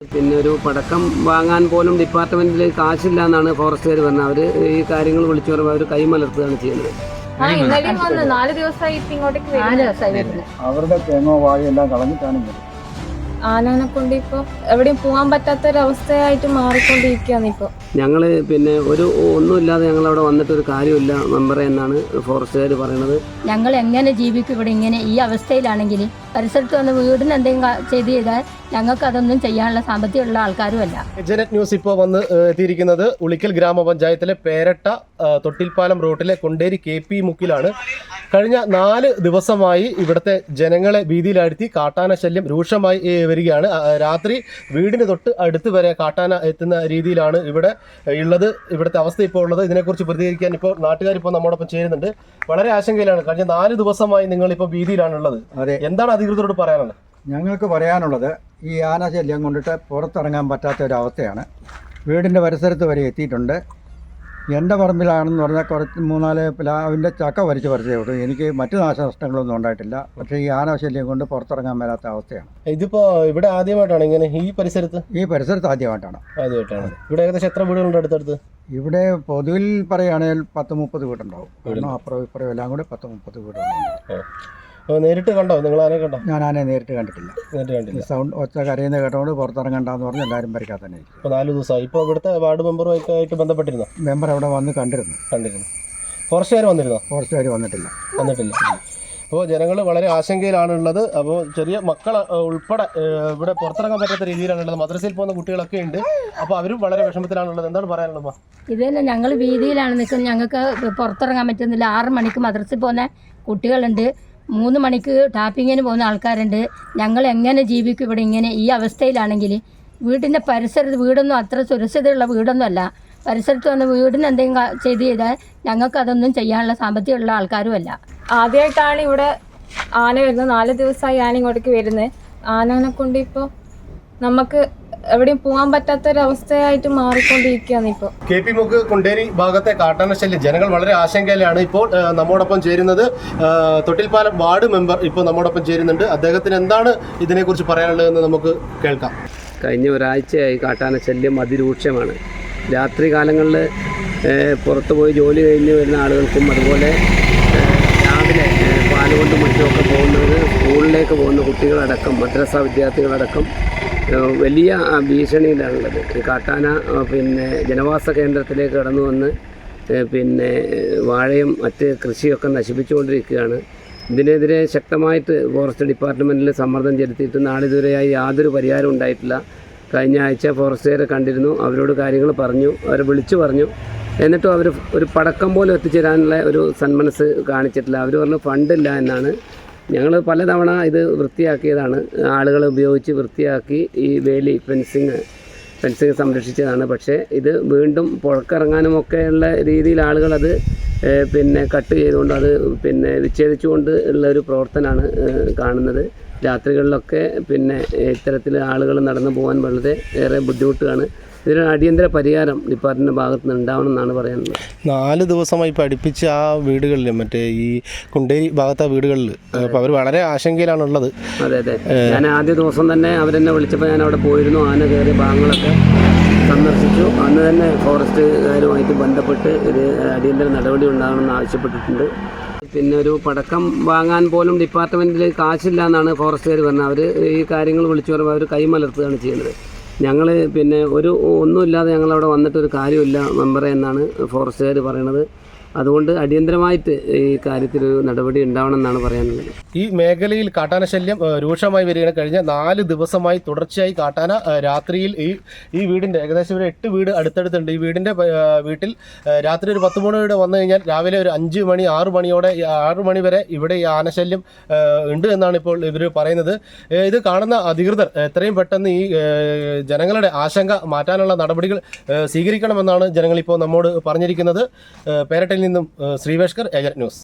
പിന്നെ ഒരു പടക്കം വാങ്ങാൻ പോലും ഡിപ്പാർട്ട്മെന്റിൽ കാശില്ല എന്നാണ് ഫോറസ്റ്റുകാർ പറഞ്ഞത്. അവർ ഈ കാര്യങ്ങൾ വിളിച്ചു പറയുമ്പോൾ അവർ കൈമലർത്തുകയാണ് ചെയ്യുന്നത്. അവരുടെ തേങ്ങോ വാഴയെല്ലാം കളഞ്ഞിട്ടാണ് ആനനെ കൊണ്ട് ഇപ്പൊ എവിടെയും പോകാൻ പറ്റാത്ത ഒരു അവസ്ഥയായിട്ട് മാറിക്കൊണ്ടിരിക്കുകയാണ് ഇപ്പൊ. ഞങ്ങൾ പിന്നെ ഒരു ഒന്നുമില്ലാതെ ഞങ്ങൾ അവിടെ വന്നിട്ട് ഒരു കാര്യമില്ല മെമ്പറെ എന്നാണ് ഫോറസ്റ്റുകാർ പറയുന്നത് ഞങ്ങൾ എങ്ങനെ ജീവിക്കും ഇവിടെ ഇങ്ങനെ ഈ അവസ്ഥയിലാണെങ്കിൽ പരിസരത്ത് വന്ന് വീടിന് എന്തെങ്കിലും ചെയ്തു ചെയ്ത് ചെയ്താൽ ഞങ്ങൾക്ക് അതൊന്നും ചെയ്യാനുള്ള സാമ്പത്തികമുള്ള ആൾക്കാരും അല്ല. ജനറ്റ് ന്യൂസ് ഇപ്പോൾ വന്ന് എത്തിയിരിക്കുന്നത് ഉളിക്കൽ ഗ്രാമപഞ്ചായത്തിലെ പേരട്ട തൊട്ടിൽപാലം തൊട്ടിൽപ്പാലം റോട്ടിലെ കൊണ്ടേരി കെ പി മുക്കിലാണ്. കഴിഞ്ഞ നാല് ദിവസമായി ഇവിടുത്തെ ജനങ്ങളെ ഭീതിയിലാഴ്ത്തി കാട്ടാന ശല്യം രൂക്ഷമായി വരികയാണ്. രാത്രി വീടിന് തൊട്ട് അടുത്ത് വരെ കാട്ടാന എത്തുന്ന രീതിയിലാണ് ഇവിടെ ഉള്ളത്. ഇവിടുത്തെ അവസ്ഥ ഇപ്പോൾ ഉള്ളത്. ഇതിനെക്കുറിച്ച് പ്രതികരിക്കാൻ ഇപ്പോൾ നാട്ടുകാർ ഇപ്പോൾ നമ്മോടൊപ്പം ചേരുന്നുണ്ട്. വളരെ ആശങ്കയിലാണ്. കഴിഞ്ഞ നാല് ദിവസമായി നിങ്ങൾ ഇപ്പോൾ ഭീതിയിലാണുള്ളത്. അതെ. എന്താണ് അധികൃതരോട് പറയാനുള്ളത്? ഞങ്ങൾക്ക് പറയാനുള്ളത് ഈ ആനശല്യം കൊണ്ടിട്ട് പുറത്തിറങ്ങാൻ പറ്റാത്ത ഒരു അവസ്ഥയാണ്. വീടിന്റെ പരിസരത്ത് വരെ എത്തിയിട്ടുണ്ട്. എന്റെ പറമ്പിലാണെന്ന് പറഞ്ഞാൽ കുറച്ച് മൂന്നാൽ പ്ലാവിന്റെ ചക്ക വരിച്ച് പറിച്ചേ ഉള്ളൂ. എനിക്ക് മറ്റു നാശനഷ്ടങ്ങളൊന്നും ഉണ്ടായിട്ടില്ല. പക്ഷേ ഈ ആനശല്യം കൊണ്ട് പുറത്തിറങ്ങാൻ മേലാത്ത അവസ്ഥയാണ്. ഇതിപ്പോ ഇവിടെ ആദ്യമായിട്ടാണ് ഇങ്ങനെ ഈ പരിസരത്ത്? ഈ പരിസരത്ത് ആദ്യമായിട്ടാണ്. ആദ്യമായിട്ടാണ്. ഇവിടെ ഏകദേശം എത്ര വീടുകളുണ്ട് അടുത്തടുത്ത്? ഇവിടെ പൊതുവിൽ പറയുകയാണെങ്കിൽ പത്ത് മുപ്പത് വീടുണ്ടാവും. കാരണം അപ്പുറം ഇപ്പുറം എല്ലാം കൂടെ പത്ത് മുപ്പത് വീടുകളുണ്ട്. നേരിട്ട് കണ്ടോ? നിങ്ങൾ ആനെ കണ്ടോ? ഞാൻ ആനെ നേരിട്ട് കണ്ടിട്ടില്ല. നേരിട്ട് കണ്ടില്ല. സൗണ്ട് ഒച്ച കരയുന്ന കേട്ടോണ്ട് പുറത്തിറങ്ങണ്ടെന്ന് പറഞ്ഞ് എല്ലാവരും പരിക്കാത്ത തന്നെ ഇപ്പോൾ നാല് ദിവസമായി. ഇപ്പോൾ ഇവിടുത്തെ വാർഡ് മെമ്പറുമായിട്ട് ആയിട്ട് ബന്ധപ്പെട്ടിരുന്നോ? മെമ്പർ അവിടെ വന്ന് കണ്ടിരുന്നു. കണ്ടിരുന്നു. ഫോറസ്റ്റുകാർ വന്നിരുന്നോ? ഫോറസ്റ്റുകാർ വന്നിട്ടില്ല. വന്നിട്ടില്ല. അപ്പോൾ ജനങ്ങൾ വളരെ ആശങ്കയിലാണുള്ളത്. അപ്പോൾ ചെറിയ മക്കൾ ഉൾപ്പെടെ ഇവിടെ പുറത്തിറങ്ങാൻ പറ്റാത്ത രീതിയിലാണുള്ളത്. മദ്രസയിൽ പോകുന്ന കുട്ടികളൊക്കെ ഉണ്ട്. അപ്പോൾ അവരും വളരെ വിഷമത്തിലാണുള്ളത്. എന്താണ് പറയാനുള്ളത് ഇത് തന്നെ ഞങ്ങൾ വീതിയിലാണ് നിൽക്കുന്നത് ഞങ്ങൾക്ക് പുറത്തിറങ്ങാൻ പറ്റുന്നില്ല. ആറ് മണിക്ക് മദ്രസയിൽ പോകുന്ന കുട്ടികളുണ്ട്. മൂന്ന് മണിക്ക് ടാപ്പിങ്ങിന് പോകുന്ന ആൾക്കാരുണ്ട്. ഞങ്ങൾ എങ്ങനെ ജീവിക്കും ഇവിടെ ഇങ്ങനെ ഈ അവസ്ഥയിലാണെങ്കിൽ വീടിന്റെ പരിസരത്ത് വീടൊന്നും അത്ര സുരക്ഷിതയുള്ള വീടൊന്നും അല്ല പരിസരത്ത് വന്ന വീടിന് എന്തെങ്കിലും ചെയ്ത് ചെയ്താൽ ഞങ്ങൾക്ക് അതൊന്നും ചെയ്യാനുള്ള സാമ്പത്തികമുള്ള ആൾക്കാരും അല്ല ആദ്യമായിട്ടാണ് ഇവിടെ ആന വരുന്നത്. നാല് ദിവസമായി ആന ഇങ്ങോട്ടേക്ക് വരുന്നത്. ആനനെ കൊണ്ട് ഇപ്പോൾ നമുക്ക് എവിടെയും പോകാൻ പറ്റാത്ത ഒരു അവസ്ഥയായിട്ട് മാറിക്കൊണ്ടിരിക്കുകയാണ് ഇപ്പോൾ കെ പി മുക്ക് കൊണ്ടേരി ഭാഗത്തെ കാട്ടാനശല്യം ജനങ്ങൾ വളരെ ആശങ്കയിലാണ് ഇപ്പോൾ നമ്മോടൊപ്പം ചേരുന്നത് തൊട്ടിൽപ്പാലം വാർഡ് മെമ്പർ ഇപ്പോൾ നമ്മോടൊപ്പം ചേരുന്നുണ്ട്. അദ്ദേഹത്തിന് എന്താണ് ഇതിനെക്കുറിച്ച് പറയാനുള്ളതെന്ന് നമുക്ക് കേൾക്കാം. കഴിഞ്ഞ ഒരാഴ്ചയായി കാട്ടാനശല്യം അതിരൂക്ഷമാണ്. രാത്രി കാലങ്ങളിൽ പുറത്തു പോയി ജോലി കഴിഞ്ഞ് വരുന്ന ആളുകൾക്കും അതുപോലെ രാവിലെ ഏഹ്, പാലുകൊണ്ടും മറ്റുമൊക്കെ പോകുന്നവർ സ്കൂളിലേക്ക് പോകുന്ന കുട്ടികളടക്കം മദ്രസ വിദ്യാർത്ഥികളടക്കം വലിയ ഭീഷണിയിലാണുള്ളത്. ഈ കാട്ടാന പിന്നെ ജനവാസ കേന്ദ്രത്തിലേക്ക് കടന്നു വന്ന് പിന്നെ വാഴയും മറ്റ് കൃഷിയൊക്കെ നശിപ്പിച്ചുകൊണ്ടിരിക്കുകയാണ്. ഇതിനെതിരെ ശക്തമായിട്ട് ഫോറസ്റ്റ് ഡിപ്പാർട്ട്മെന്റിൽ സമ്മർദ്ദം ചെലുത്തിയിട്ട് നാളിതുവരെയായി യാതൊരു പരിഹാരം ഉണ്ടായിട്ടില്ല. കഴിഞ്ഞ ആഴ്ച ഫോറസ്റ്റുകാരെ കണ്ടിരുന്നു. അവരോട് കാര്യങ്ങൾ പറഞ്ഞു. അവരെ വിളിച്ചു പറഞ്ഞു. എന്നിട്ടും അവർ ഒരു പടക്കം പോലും എത്തിച്ചേരാനുള്ള ഒരു സന്മനസ് കാണിച്ചിട്ടില്ല. അവർ പറഞ്ഞു ഫണ്ടില്ല എന്നാണ്. ഞങ്ങൾ പലതവണ ഇത് വൃത്തിയാക്കിയതാണ്. ആളുകളെ ഉപയോഗിച്ച് വൃത്തിയാക്കി ഈ വേലി ഫെൻസിങ് ഫെൻസിങ് സംരക്ഷിച്ചതാണ്. പക്ഷേ ഇത് വീണ്ടും പുഴക്കിറങ്ങാനും ഒക്കെയുള്ള രീതിയിൽ ആളുകളത് അത് പിന്നെ കട്ട് ചെയ്തുകൊണ്ട് അത് പിന്നെ വിച്ഛേദിച്ചുകൊണ്ട് ഉള്ള ഒരു പ്രവർത്തനമാണ് കാണുന്നത്. രാത്രികളിലൊക്കെ പിന്നെ ഇത്തരത്തിൽ ആളുകൾ നടന്നു പോകാൻ വളരെ ഏറെ ബുദ്ധിമുട്ടാണ് ഇതിന് അടിയന്തര പരിഹാരം ഡിപ്പാർട്ട്മെന്റ് ഭാഗത്ത് നിന്ന് ഉണ്ടാവണം എന്നാണ് പറയുന്നത് നാല് ദിവസമായി പഠിപ്പിച്ച ആ വീടുകളിൽ മറ്റേ ഈ കുണ്ടേരി ഭാഗത്തെ വീടുകളിൽ അപ്പോൾ അവർ വളരെ ആശങ്കയിലാണുള്ളത്. അതെ അതെ. ഞാൻ ആദ്യ ദിവസം തന്നെ അവരെന്നെ വിളിച്ചപ്പോൾ ഞാൻ അവിടെ പോയിരുന്നു ആന കയറിയ ഭാഗങ്ങളൊക്കെ സന്ദർശിച്ചു. അന്ന് തന്നെ ഫോറസ്റ്റുകാരുമായിട്ട് ബന്ധപ്പെട്ട് ഇത് അടിയന്തര നടപടി ഉണ്ടാകണമെന്ന് ആവശ്യപ്പെട്ടിട്ടുണ്ട്. പിന്നെ ഒരു പടക്കം വാങ്ങാൻ പോലും ഡിപ്പാർട്ട്മെന്റിൽ കാശില്ല എന്നാണ് ഫോറസ്റ്റുകാർ പറഞ്ഞത്. അവർ ഈ കാര്യങ്ങൾ വിളിച്ചു പറയുമ്പോൾ അവർ കൈമലർത്തുകയാണ് ചെയ്യുന്നത്. ഞങ്ങൾ പിന്നെ ഒരു ഒന്നുമില്ലാതെ ഞങ്ങളവിടെ വന്നിട്ട് ഒരു കാര്യമില്ല മെമ്പറെ എന്നാണ് ഫോറസ്റ്റുകാർ പറയണത് അതുകൊണ്ട് അടിയന്തരമായിട്ട് ഈ കാര്യത്തിൽ ഒരു നടപടി ഉണ്ടാവണം എന്നാണ് പറയാനുള്ളത്. ഈ മേഖലയിൽ കാട്ടാന ശല്യം രൂക്ഷമായി വരികയാണ്. കഴിഞ്ഞ നാല് ദിവസമായി തുടർച്ചയായി കാട്ടാന രാത്രിയിൽ ഈ ഈ വീടിന്റെ ഏകദേശം ഒരു എട്ട് വീട് അടുത്തടുത്തുണ്ട്. ഈ വീടിന്റെ വീട്ടിൽ രാത്രി ഒരു പത്ത് മണിയോടെ വന്നു കഴിഞ്ഞാൽ രാവിലെ ഒരു അഞ്ച് മണി ആറ് മണിയോടെ ആറ് മണി വരെ ഇവിടെ ഈ ആനശല്യം ഉണ്ട് എന്നാണ് ഇപ്പോൾ ഇവർ പറയുന്നത്. ഇത് കാണുന്ന അധികൃതർ എത്രയും പെട്ടെന്ന് ഈ ജനങ്ങളുടെ ആശങ്ക മാറ്റാനുള്ള നടപടികൾ സ്വീകരിക്കണമെന്നാണ് ജനങ്ങൾ ഇപ്പോൾ നമ്മോട് പറഞ്ഞിരിക്കുന്നത്. ഏഹ്, പേരട്ടിൽ നിന്നും ശ്രീവേഷ്കർ ഏജന്റ് ന്യൂസ്.